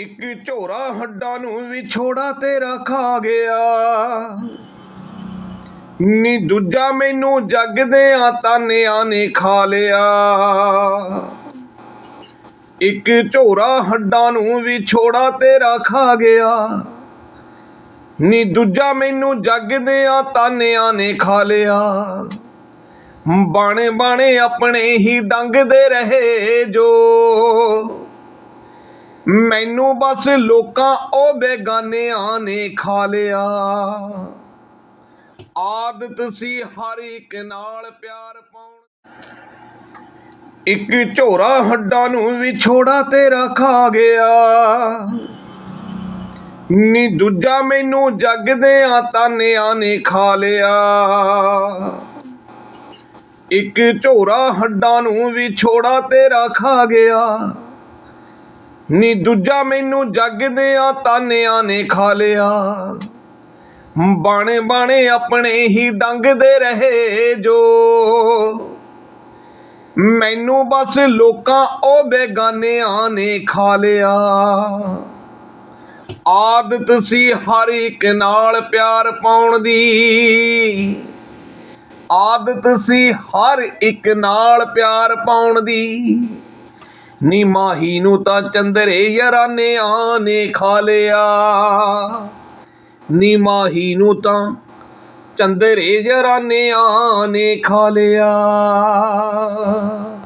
ਇੱਕ ਝੋਰਾ ਹੱਡਾਂ ਨੂੰ ਵਿਛੋੜਾ ਤੇਰਾ ਖਾ ਗਿਆ। ਨੀ ਦੂਜਾ ਮੈਨੂੰ ਜੱਗ ਆ ਤਾਨਿਆਂ ਨੇ ਖਾ ਲਿਆ। ਇੱਕ ਝੋਰਾ ਹੱਡਾਂ ਨੂੰ ਵਿਛੋੜਾ ਤੇਰਾ ਖਾ ਗਿਆ। ਨੀ ਦੂਜਾ ਮੈਨੂੰ ਜੱਗ ਦੇ ਆ ਤਾਨਿਆਂ ਨੇ ਖਾ ਲਿਆ। ਬਾਣੇ ਬਾਣੇ ਆਪਣੇ ਹੀ ਡੰਗਦੇ ਰਹੇ ਜੋ। ਮੈਨੂੰ ਬਸ ਲੋਕਾਂ ਉਹ ਬੇਗਾਨਿਆਂ ਨੇ ਖਾ ਲਿਆ। ਆਦਤ ਸੀ ਹਰ ਇੱਕ ਨਾਲ ਪਿਆਰ ਪਾਉਣ। ਇੱਕ ਝੋਰਾ ਹੱਡਾਂ ਨੂੰ ਵੀ ਛੋੜਾ ਤੇਰਾ ਖਾ ਗਿਆ। ਨੀ ਦੂਜਾ ਮੈਨੂੰ ਜੱਗ ਦੇ ਆ ਤਾਨਿਆਂ ਨੇ ਖਾ ਲਿਆ। ਇੱਕ ਝੋਰਾ ਹੱਡਾਂ ਨੂੰ ਵੀ ਛੋੜਾ ਤੇਰਾ ਖਾ ਗਿਆ। ਨੀ ਦੂਜਾ ਮੈਨੂੰ ਜੱਗ ਦੇ ਆ, ਤਾਨਿਆਂ ਨੇ ਖਾ ਲਿਆ। ਬਾਣੇ ਬਾਣੇ ਆਪਣੇ ਹੀ ਡੰਗਦੇ ਰਹੇ ਜੋ। ਮੈਨੂੰ ਬਸ ਲੋਕਾਂ ਉਹ ਬੇਗਾਨਿਆਂ ਨੇ ਖਾ ਲਿਆ। ਆਦਤ ਸੀ ਹਰ ਇੱਕ ਨਾਲ ਪਿਆਰ ਪਾਉਣ ਦੀ। ਆਦਤ ਸੀ ਹਰ ਇੱਕ ਨਾਲ ਪਿਆਰ ਪਾਉਣ ਦੀ। ਨੀ ਮਾਹੀ ਨੂੰ ਤਾਂ ਚੰਦਰੇ ਯਾਰਾਨਿਆਂ ਨੇ ਖਾ ਲਿਆ। ਨੀ ਮਾਹੀ ਨੂੰ ਤਾਂ ਚੰਦਰੇ ਯਾਰਾਨਿਆਂ ਨੇ ਖਾ ਲਿਆ।